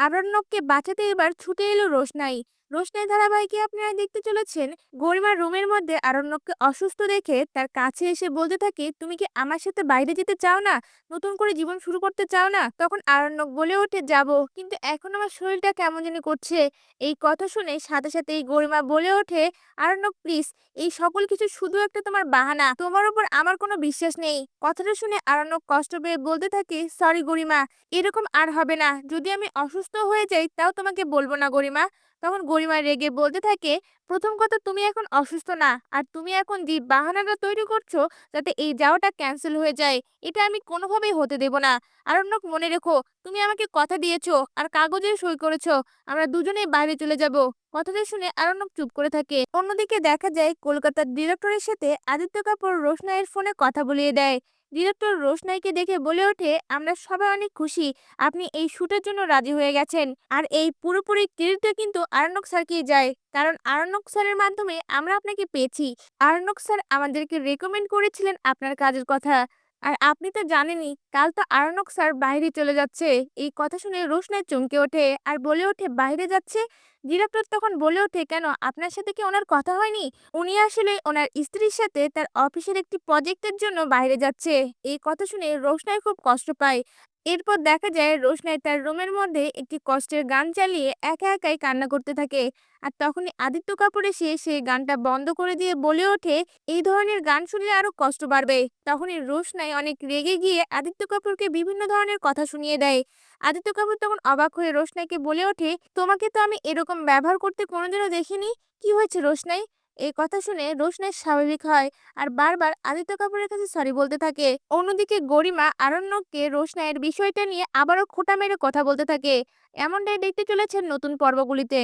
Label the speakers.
Speaker 1: আরণ্যককে বাঁচাতে এবার ছুটে এলো রোশনাই। রোশনাই ধারাবাহিকে আপনারা দেখতে চলেছেন। গরিমার রুমের মধ্যে আরণ্যককে অসুস্থ দেখে তার কাছে এসে বলতে থাকে, তুমি কি আমার সাথে বাইরে যেতে চাও না? নতুন করে জীবন শুরু করতে চাও না? তখন আরণ্যক বলে ওঠে, যাব। কিন্তু এখন আমার শরীরটা কেমন যেন করছে। এই কথা শুনে সাথে সাথে এই গরিমা বলে ওঠে, আরণ্যক প্লিজ এই সকল কিছু শুধু একটা তোমার বাহানা। তোমার উপর আমার কোনো বিশ্বাস নেই। কথাটা শুনে আরণ্যক কষ্ট পেয়ে বলতে থাকে সরি গরিমা, এরকম আর হবে না। যদি আমি অসুস্থ হয়ে যাই, তাও তোমাকে বলব না গরিমা। তখন গরিমা রেগে বলতে থাকে, প্রথম কথা, তুমি এখন অসুস্থ না, আর তুমি এখন যে বাহানাটা তৈরি করছ যাতে এই যাওয়াটা ক্যান্সেল হয়ে যায়। এটা আমি কোনোভাবেই হতে দেব না। আরণ্যক মনে রেখো, তুমি আমাকে কথা দিয়েছ, আর কাগজে সই করেছ, আমরা দুজনেই বাইরে চলে যাব। কথাটা শুনে আরণ্যক চুপ করে থাকে। অন্যদিকে দেখা যায়, কলকাতার ডিরেক্টরের সাথে আদিত্য কাপুর রোশনাইয়ের ফোনে কথা বলিয়ে দেয়। ডিরেক্টর রোশনাইকে দেখে বলে ওঠে, আমরা সবাই অনেক খুশি। আপনি এই শ্যুটের জন্য রাজি হয়ে গেছেন। আর এই পুরোপুরি ক্রেডিটটা কিন্তু আরণ্যক স্যারকেই যায়। কারণ আরণ্যক স্যারের মাধ্যমে আমরা আপনাকে পেয়েছি। আরণ্যক স্যার আমাদেরকে রেকমেন্ড করেছিলেন আপনার কাজের কথা। আর আপনি তো জানেনই, কাল তো আরনক স্যার বাইরে চলে যাচ্ছে। এই কথা শুনে রোশনাই চমকে ওঠে আর বলে ওঠে, বাইরে যাচ্ছে? ডিরেক্টর তখন বলে ওঠে, কেন, আপনার সাথে কি ওনার কথা হয়নি? উনি আসলে ওনার স্ত্রীর সাথে তার অফিসের একটি প্রজেক্টের জন্য বাইরে যাচ্ছে। এই কথা শুনে রোশনাই খুব কষ্ট পায় এরপর দেখা যায় রোশনাই তার রুমের মধ্যে একটি কষ্টের গান চালিয়ে একা একাই কান্না করতে থাকে। আর তখনই আদিত্য কাপুর এসে সেই গানটা বন্ধ করে দিয়ে বলে ওঠে, এই ধরনের গান শুনলে আরও কষ্ট বাড়বে। তখনই রোশনাই অনেক রেগে গিয়ে আদিত্য কাপুরকে বিভিন্ন ধরনের কথা শুনিয়ে দেয়। আদিত্য কাপুর তখন অবাক হয়ে রোশনাইকে বলে ওঠে, তোমাকে তো আমি এরকম ব্যবহার করতে কোনোদিনও দেখিনি। কি হয়েছে রোশনাই? এই কথা শুনে রোশনাই স্বাভাবিক হয়। আর বারবার আদিত্য কাপুরের কাছে সরি বলতে থাকে। অন্যদিকে গরিমা, আরণ্যককে রোশনায়ের বিষয়টা নিয়ে আবারও খোঁটা মেরে কথা বলতে থাকে। এমনটাই দেখতে চলেছেন নতুন পর্বগুলিতে।